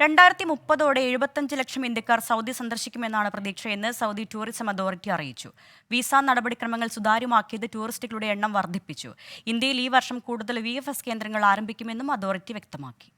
രണ്ടായിരത്തി മുപ്പതോടെ എഴുപത്തഞ്ച് ലക്ഷം ഇന്ത്യക്കാർ സൗദി സന്ദർശിക്കുമെന്നാണ് പ്രതീക്ഷയെന്ന് സൗദി ടൂറിസം അതോറിറ്റി അറിയിച്ചു. വിസ നടപടിക്രമങ്ങൾ സുതാര്യമാക്കിയത് ടൂറിസ്റ്റുകളുടെ എണ്ണം വർദ്ധിപ്പിച്ചു. ഇന്ത്യയിൽ ഈ വർഷം കൂടുതൽ വി കേന്ദ്രങ്ങൾ ആരംഭിക്കുമെന്നും അതോറിറ്റി വ്യക്തമാക്കി.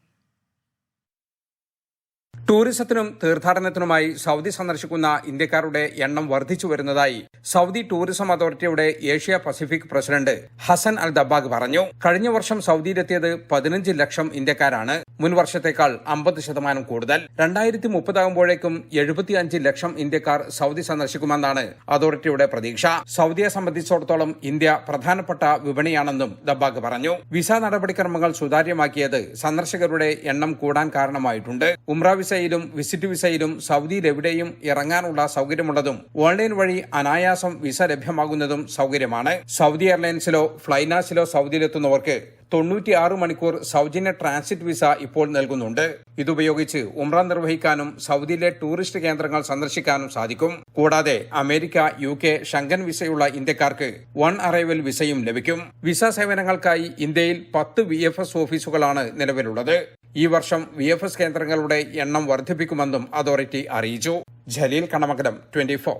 ടൂറിസത്തിനും തീർത്ഥാടനത്തിനുമായി സൗദി സന്ദർശിക്കുന്ന ഇന്ത്യക്കാരുടെ എണ്ണം വർദ്ധിച്ചു വരുന്നതായി സൗദി ടൂറിസം അതോറിറ്റിയുടെ Asia Pacific president Hasan Al Dabbagh പറഞ്ഞു. കഴിഞ്ഞ വർഷം സൗദിയിലെത്തിയത് പതിനഞ്ച് ലക്ഷം ഇന്ത്യക്കാരാണ്. മുൻ വർഷത്തേക്കാൾ അമ്പത് ശതമാനം കൂടുതൽ. രണ്ടായിരത്തി മുപ്പതാകുമ്പോഴേക്കും എഴുപത്തിയഞ്ച് ലക്ഷം ഇന്ത്യക്കാർ സൗദി സന്ദർശിക്കുമെന്നാണ് അതോറിറ്റിയുടെ പ്രതീക്ഷ. സൗദിയെ സംബന്ധിച്ചിടത്തോളം ഇന്ത്യ പ്രധാനപ്പെട്ട വിപണിയാണെന്നും ദബാഗ് പറഞ്ഞു. വിസ നടപടിക്രമങ്ങൾ സുതാര്യമാക്കിയത് സന്ദർശകരുടെ എണ്ണം കൂടാൻ കാരണമായിട്ടുണ്ട്. ഉംറ വിസയിലും വിസിറ്റ് വിസയിലും സൗദിയിൽ എവിടെയും ഇറങ്ങാനുള്ള സൗകര്യമുള്ളതും ഓൺലൈൻ വഴി അനായാസം വിസ ലഭ്യമാകുന്നതും സൗകര്യമാണ്. സൗദി എയർലൈൻസിലോ ഫ്ലൈനാസിലോ സൗദിയിലെത്തുന്നവർക്ക് തൊണ്ണൂറ്റിയാറ് മണിക്കൂർ സൗജന്യ ട്രാൻസിറ്റ് വിസ ഇപ്പോൾ നൽകുന്നുണ്ട്. ഇതുപയോഗിച്ച് ഉംറ നിർവഹിക്കാനും സൗദിയിലെ ടൂറിസ്റ്റ് കേന്ദ്രങ്ങൾ സന്ദർശിക്കാനും സാധിക്കും. കൂടാതെ അമേരിക്ക യു കെ ഷങ്കൻ വിസയുള്ള ഇന്ത്യക്കാർക്ക് വൺ അറൈവൽ വിസയും ലഭിക്കും. വിസ സേവനങ്ങൾക്കായി ഇന്ത്യയിൽ പത്ത് വി ഓഫീസുകളാണ് നിലവിലുള്ളത്. ഈ വർഷം വി എഫ് എസ് കേന്ദ്രങ്ങളുടെ എണ്ണം വർദ്ധിപ്പിക്കുമെന്നും അതോറിറ്റി അറിയിച്ചു. Jaleel Kanamakalam twenty four